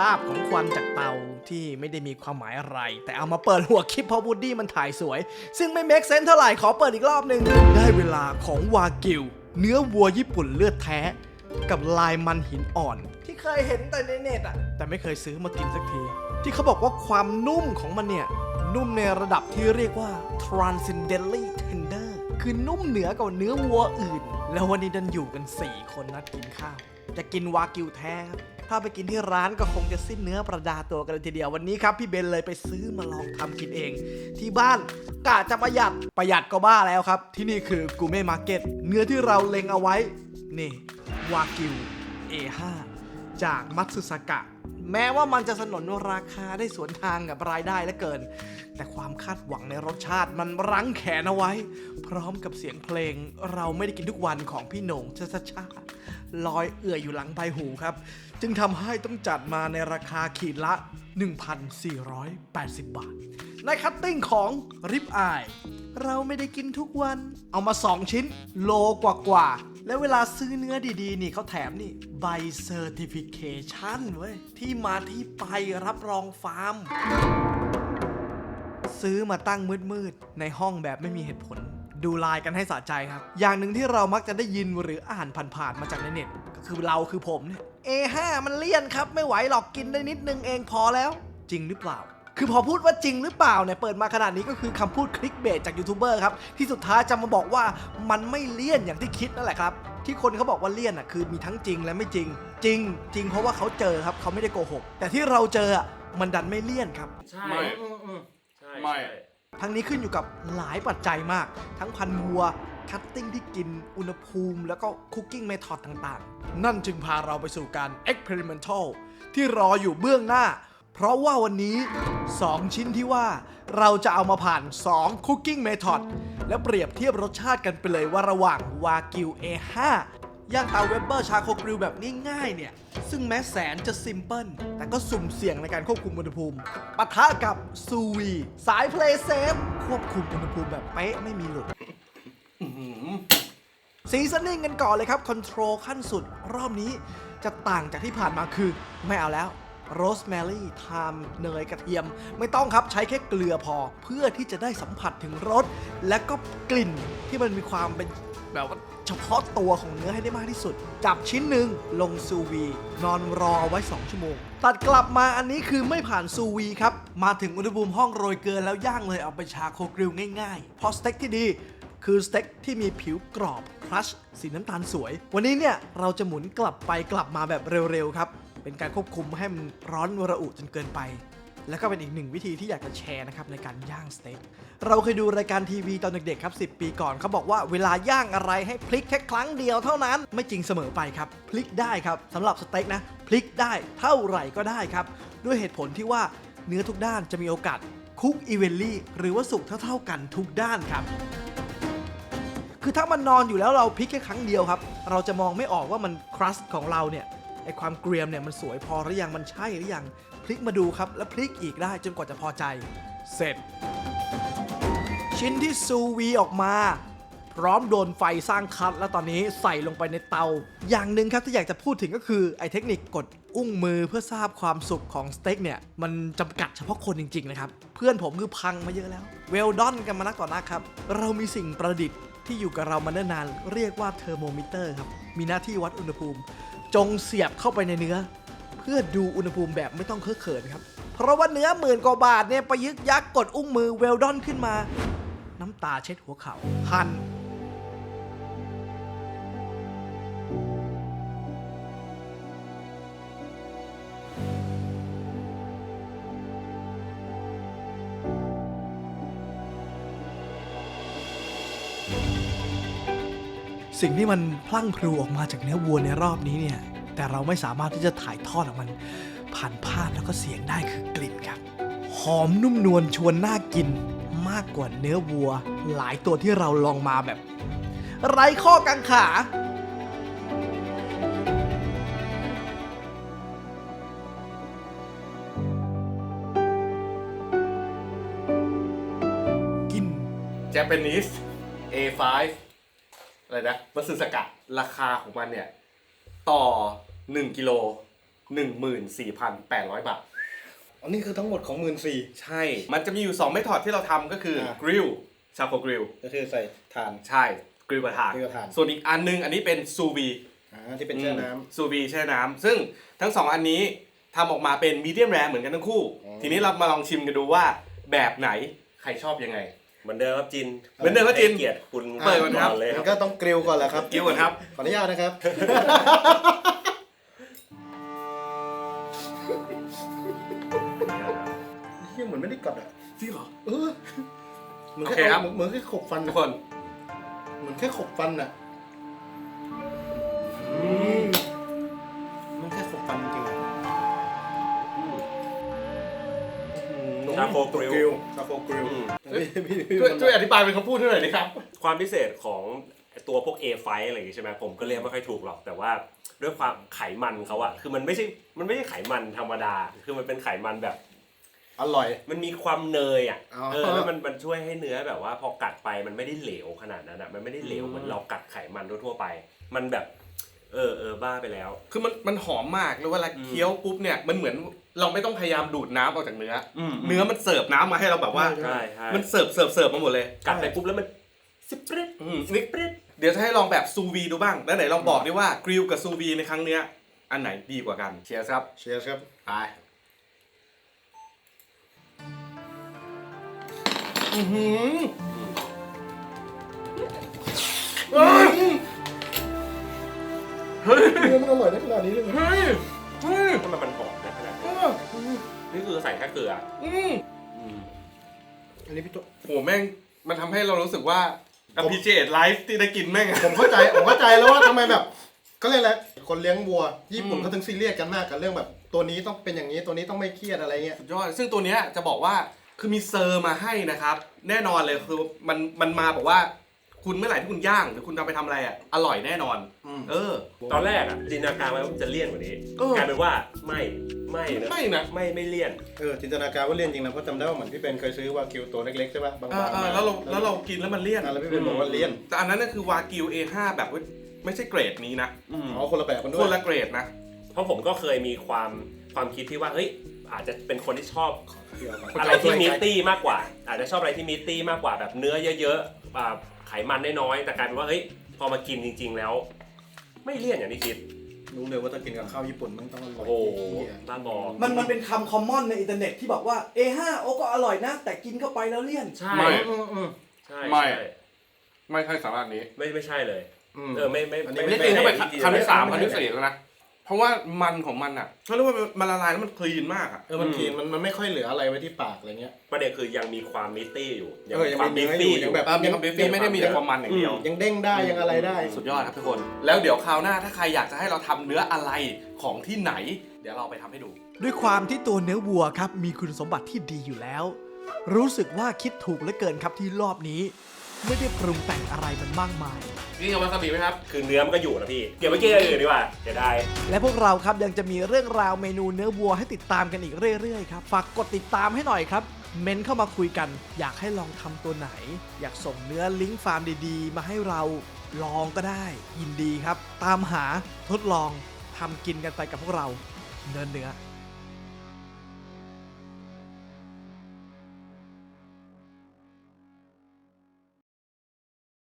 ภาพของควันจากเตาที่ไม่ได้มีความหมายอะไร แต่เอามาเปิดหัวคลิปเพราะวูดดี้มันถ่ายสวย ซึ่งไม่เมคเซนเท่าไหร่ขอเปิดอีกรอบหนึ่งได้เวลาของวากิว เนื้อวัวญี่ปุ่นเลือดแท้ กับลายมันหินอ่อน ที่เคยเห็นแต่ในเน็ตอะแต่ไม่เคยซื้อมากินสักที ที่เขาบอกว่าความนุ่มของมันเนี่ย นุ่มในระดับที่เรียกว่า transcendently tender คือนุ่มเหนือกว่าเนื้อวัวอื่น แล้ววันนี้ดันอยู่กัน 4 คนนัดกินข้าว จะกินวากิวแท้ ถ้าไปกินที่ร้านก็คงจะสิ้นเนื้อประดาตัวกันเลยทีเดียววันนี้ครับพี่เบนเลยไปซื้อมาลองทำกินเอง ที่บ้านกะจะประหยัดประหยัดก็บ้าแล้วครับ ที่นี่คือกูเม่มาร์เก็ตเนื้อที่เราเล็งเอาไว้นี่วากิว A5 จากมัตสึสากะ แม้ว่ามันจะสนนราคาได้สวนทางกับรายได้เหลือเกิน แต่ความคาดหวังในรสชาติมันรั้งแขนเอาไว้ พร้อมกับเสียงเพลง เราไม่ได้กินทุกวันของพี่หนงชาชาชาลอยเอื่อยอยู่หลังใบหูครับ จึงทำให้ต้องจัดมาในราคาขีดละ 1,480 บาท ในคัตติ้งของริบอาย เราไม่ได้กินทุกวัน เอามา 2 ชิ้น โลกว่ากว่า แล้วเวลาซื้อเนื้อดีๆ นี่เขาแถมนี่ใบเซอร์ติฟิเคชันเว้ย ที่มาที่ไปรับรองฟาร์ม ซื้อมาตั้งมืดๆ ในห้องแบบไม่มีเหตุผล ดูลายกันให้สะใจครับ อย่างหนึ่งที่เรามักจะได้ยินหรืออ่านผ่านๆมาจากในเน็ต ก็คือเราคือผมเนี่ย A5 มันเลี่ยนครับ ไม่ไหวหรอกกินได้นิดนึงเองพอแล้ว จริงหรือเปล่า คือพอพูดว่าจริงหรือเปล่าเนี่ยเปิดมาขนาดนี้ก็คือคำพูดคลิกเบสจากยูทูบเบอร์ครับที่สุดท้ายจะมาบอกว่ามันไม่เลี่ยนอย่างที่คิดนั่นแหละครับที่คนเขาบอกว่าเลี่ยนอะคือมีทั้งจริงและไม่จริง จริง จริงเพราะว่าเขาเจอครับเขาไม่ได้โกหก แต่ที่เราเจออะมันดันไม่เลี่ยนครับ ใช่ไม่ อือืใช่ไม่ ใช่ทั้งนี้ขึ้นอยู่กับหลายปัจจัยมาก ทั้งพันธุ์วัว คัตติ้งที่กิน อุณหภูมิ แล้วก็คุกกิ้งเมธอดต่างๆ นั่นจึงพาเราไปสู่การ experimental ที่รออยู่เบื้องหน้า เพราะว่าวันนี้ 2 ชิ้นที่ว่าเราจะเอามาผ่าน 2 cooking method และเปรียบเทียบรสชาติกันไปเลยว่าระหว่างวากิว A5 ย่างเตาเวบเบอร์ชาโคกริลแบบง่ายๆเนี่ย ซึ่งแม้แสนจะซิมเพิลแต่ก็สุ่มเสี่ยงในการควบคุมอุณหภูมิปะทะกับซูวี สายเพลย์เซฟควบคุมอุณหภูมิแบบเป๊ะไม่มีหลุดซีซันนิ่งกันก่อนเลยครับคอนโทรลขั้นสุดรอบนี้จะต่างจากที่ผ่านมาคือไม่เอาแล้ว โรสแมรี่ไทม์เนยกระเทียม ไม่ต้องครับใช้แค่เกลือพอ เพื่อที่จะได้สัมผัสถึงรสและก็กลิ่นที่มันมีความเป็นแบบว่าเฉพาะตัวของเนื้อให้ได้มากที่สุด จับชิ้นหนึ่งลงซูวี นอนรอเอาไว้ 2 ชั่วโมง ตัดกลับมาอันนี้คือไม่ผ่านซูวีครับ มาถึงอุณหภูมิห้องโรยเกลือแล้วย่างเลยเอาไปชาโคกริลง่ายๆ เพราะสเต็กที่ดีคือสเต็กที่มีผิวกรอบครัชสีน้ำตาลสวย วันนี้เนี่ยเราจะหมุนกลับไปกลับมาแบบเร็วๆครับ เป็นการควบคุมให้มันร้อนระอุจนเกินไป แล้วก็เป็นอีกหนึ่งวิธีที่อยากจะแชร์นะครับในการย่างสเต็ก เราเคยดูรายการทีวีตอนเด็กๆครับ 10 ปีก่อนเขาบอกว่าเวลาย่างอะไรให้พลิกแค่ครั้งเดียวเท่านั้น ไม่จริงเสมอไปครับ พลิกได้ครับสำหรับสเต็กนะพลิกได้เท่าไหร่ก็ได้ครับ ด้วยเหตุผลที่ว่าเนื้อทุกด้านจะมีโอกาสคุกอีเวนลี่หรือว่าสุกเท่าๆกันทุกด้านครับคือถ้ามันนอนอยู่แล้วเราพลิกแค่ครั้งเดียวครับ เราจะมองไม่ออกว่ามันครัสของเราเนี่ย ไอความเกรียมเนี่ยมันสวยพอหรือยังมันใช่หรือยังพลิกมาดูครับ แล้วพลิกอีกได้จนกว่าจะพอใจ เสร็จ ชิ้นที่ซูวีออกมา พร้อมโดนไฟสร้างคัดแล้วตอนนี้ใส่ลงไปในเตา อย่างหนึ่งครับที่อยากจะพูดถึงก็คือไอเทคนิคกดอุ้งมือเพื่อทราบความสุกของสเต็กเนี่ย มันจำกัดเฉพาะคนจริงๆนะครับ เพื่อนผมคือพังมาเยอะแล้ว เวลดอนกันมานักต่อนักครับ เรามีสิ่งประดิษฐ์ที่อยู่กับเรามาเนิ่นนาน เรียกว่าเทอร์โมมิเตอร์ครับ มีหน้าที่วัดอุณหภูมิ จงเสียบเข้าไปในเนื้อ เพื่อดูอุณหภูมิแบบไม่ต้องเคอะเขินครับ เพราะว่าเนื้อหมื่นกว่าบาทเนี่ยประยึกยักษ์กดอุ้งมือเวลดอนขึ้นมา น้ำตาเช็ดหัวเขาหั่น สิ่งที่มันพลั่งพลูออกมาจากเนื้อวัวในรอบนี้เนี่ย แต่เราไม่สามารถที่จะถ่ายทอดออกมันผ่านภาพแล้วก็เสียงได้คือกลิ่นครับ หอมนุ่มนวลชวนน่ากินมากกว่าเนื้อวัว หลายตัวที่เราลองมาแบบ ไร้ข้อกังขา กิน Japanese A5 อะไรนะมัตสึสกัดราคาของมันเนี่ย ต่อ 1กิโล14,800 บาท อันนี้คือทั้งหมดของหมื่นสี่ ใช่ มันจะมีอยู่2เมธอดที่เราทำก็คืออ่ากริลชาโคกริลก็คือใส่ทาน ใช่กริลกระทานกริลกระทะ ส่วนอีกอันนึงอันนี้เป็นซูวี อ่าที่เป็นแช่น้ซูวีแช่น้ำซึ่งทั้งสองอันนี้ทำออกมาเป็นมีเดียมแรเหมือนกันทั้งคู่ อ๋อ ทีนี้เรามาลองชิมกันดูว่าแบบไหนใครชอบยังไง เหมือนเดิมครับจินเหมือนเดิมครับจิน ให้เกียรติคุณำเปิดก่อนครับ เลยคมัรับนก็ต้องกริลก่อนแหละครับกิ้วก่อนครับขออนุญาตนะครับ เฮียเหมือนไม่ได้กัดอะจริงเหรอ เออเหมือนโอแค่เคครับ เหมือนแค่ขบฟันทุอะกคน เหมือนแค่ขบฟันอะมั โคกริลกริล ชาโคกริลอืมพี่พี่พี่ช่วยช่วยอธิบายเป็นคำพูดให้หน่อยดิครับ ความพิเศษของตัวพวก A ไฟอะไรอย่างงี้ใช่ไหมผมก็เรียกไม่ค่อยถูกหรอก แต่ว่าด้วยความไขมันเขาอะคือมันไม่ใช่มันไม่ใช่ไขมันธรรมดา คือมันเป็นไขมันแบบ อร่อย มันมีความเนยอะอ๋อ เออแล้วมันมันช่วยให้เนื้อแบบว่าพอกัดไปมันไม่ได้เหลวขนาดนั้นอะมันไม่ได้เหลวอืมเหมือนเรากัดไขมันทั่วๆไป มันแบบ เออเออบ้าไปแล้ว คือมันมันหอมมากแล้วเวลาอืมเคี้ยวปุ๊บเนี่ยมันเหมือน เราไม่ต้องพยายามดูดน้ำออกจากเนื้ออม เนื้อมันเสิร์ฟน้ำมาให้เราแบบว่า ใช่ใช่มันเสิร์ฟเสิร์ฟเสิร์ฟมาหมดเลย กัดไปปุ๊บแล้วมันสิบเปรดอืมนี่เดี๋ยวจะให้ลองแบบซูวีดูบ้าง แล้วไหนลองบอกดิว่ากริลกับซูวีในครั้งเนี้ย อันไหนดีกว่ากัน เชียร์ครับ เชียร์ครับ ไปอือหือเฮ้ยเฮ้ยเนื้อมันอร่อยได้ขนาดนี้เลยเหรอเฮ้ย เฮ้ยทำไมมันหอมนะขนาดเอนี้อนี่คือใส่แค่เกลืออืมอืมอันนี้พี่โตโหแม่งมันทำให้เรารู้สึกว่า appreciate life ที่ได้กินแม่งอะ ผมเข้าใจ ผมเข้าใจแล้วว่าทำไมแบบก็เรียกอะไรคนเลี้ยงวัว ญี่ปุ่นอืม เขาถึงซีเรียสกันมากกับเรื่องแบบ ตัวนี้ต้องเป็นอย่างนี้ตัวนี้ต้องไม่เครียดอะไรเงี้ย สุดยอด ซึ่งตัวเนี้ยจะบอกว่าคือมีเซอร์มาให้นะครับ แน่นอนเลยคือมันมันมาบอกว่า คุณเมื่อไหร่ที่คุณย่างหรือคุณเอาไปทำอะไรอะอร่อยแน่นอน อืม เออ ตอนแรกอะจินตนาการไว้ว่ามันจะเลี่ยนกว่านี้เออ กลายเป็นว่าไม่ไม่นะไม่นะไม่ไม่เลี่ยน เออจินตนาการว่าเลี่ยนจริงนะเพราะจำได้ว่าเหมือนพี่เป็นเคยซื้อวากิวตัวเล็กๆใช่ป่ะบางเออๆเออมาแล้วเราแล้วเรากินแล้วมันเลี่ยนอะแล้วพี่เป็นบอกว่าเลี่ยนแต่อันนั้นน่ะคือวากิว A5 แบบว่าไม่ใช่เกรดนี้นะอ๋อคนละแบบกันด้ควยนละเกรดนะ เพราะผมก็เคยมีความความคิดที่ว่าเฮ้ยอาจจะเป็นคนที่ชอบเกี่ยวกับอะไรที่มีตี้มากกว่า อาจจะชอบอะไรที่มีตี้มากกว่าแบบเนื้อเยอะๆอ่า ไขมันน้อยๆแต่กลายเป็นว่าเฮ้ยพอมากินจริง ๆ แล้ว ไม่เลี่ยนอย่างที่คิด รู้เลยว่าถ้ากินกับข้าวญี่ปุ่นมันต้องอร่อยโอ้โหเหี้ยบ้าบอมันมันเป็นคำคอมมอนในอินเทอร์เน็ตที่บอกว่า A5 โอ้ก็อร่อยนะ แต่กินเข้าไปแล้วเลี่ยน ใช่ไม่อืมอืมใช่ไม่ ใช่ไม่ใช่สาระนี้ไม่ไม่ใช่เลย อืมเออไม่ไม่อันนี้นี่ไม่กินเข้าไปไม่คำที่สามไม่คำที่สี่แล้วนะ เพราะว่ามันของมันอะเขาเรียกว่ามันละลายแล้วมันคลีนมากอะ เออมันคลีนมันมันไม่ค่อยเหลืออะไรไว้ที่ปากอะไรเงี้ย ประเด็นคือยังมีความมิตี้อยู่เออยังความมีมิเนื้ออตี้ยู่อยังยู่แบบเออมีความเบฟไม่ได้มีแต่ความมันอย่างเดียว ยังเด้งได้ยังอะไรได้ สุดยอดครับทุกคน แล้วเดี๋ยวคราวหน้าถ้าใครอยากจะให้เราทำเนื้ออะไรของที่ไหน เดี๋ยวเราไปทำให้ดู ด้วยความที่ตัวเนื้อวัวครับ มีคุณสมบัติที่ดีอยู่แล้ว รู้สึกว่าคิดถูกเหลือเกินครับที่รอบนี้ ไม่ได้ปรุงแต่งอะไรมันมากมายกินกับวาซาบิไหมครับ คือเนื้อมันก็อยู่นะพี่ เก็บไว้กินอย่างอื่นดีกว่าเดี๋ยวได้ และพวกเราครับยังจะมีเรื่องราวเมนูเนื้อวัวให้ติดตามกันอีกเรื่อยๆครับ ฝากกดติดตามให้หน่อยครับ เมนเข้ามาคุยกัน อยากให้ลองทำตัวไหน อยากส่งเนื้อลิงก์ฟาร์มดีๆ มาให้เราลองก็ได้ ยินดีครับ ตามหาทดลองทำกินกันไปกับพวกเรา เนื้อเนื้อๆ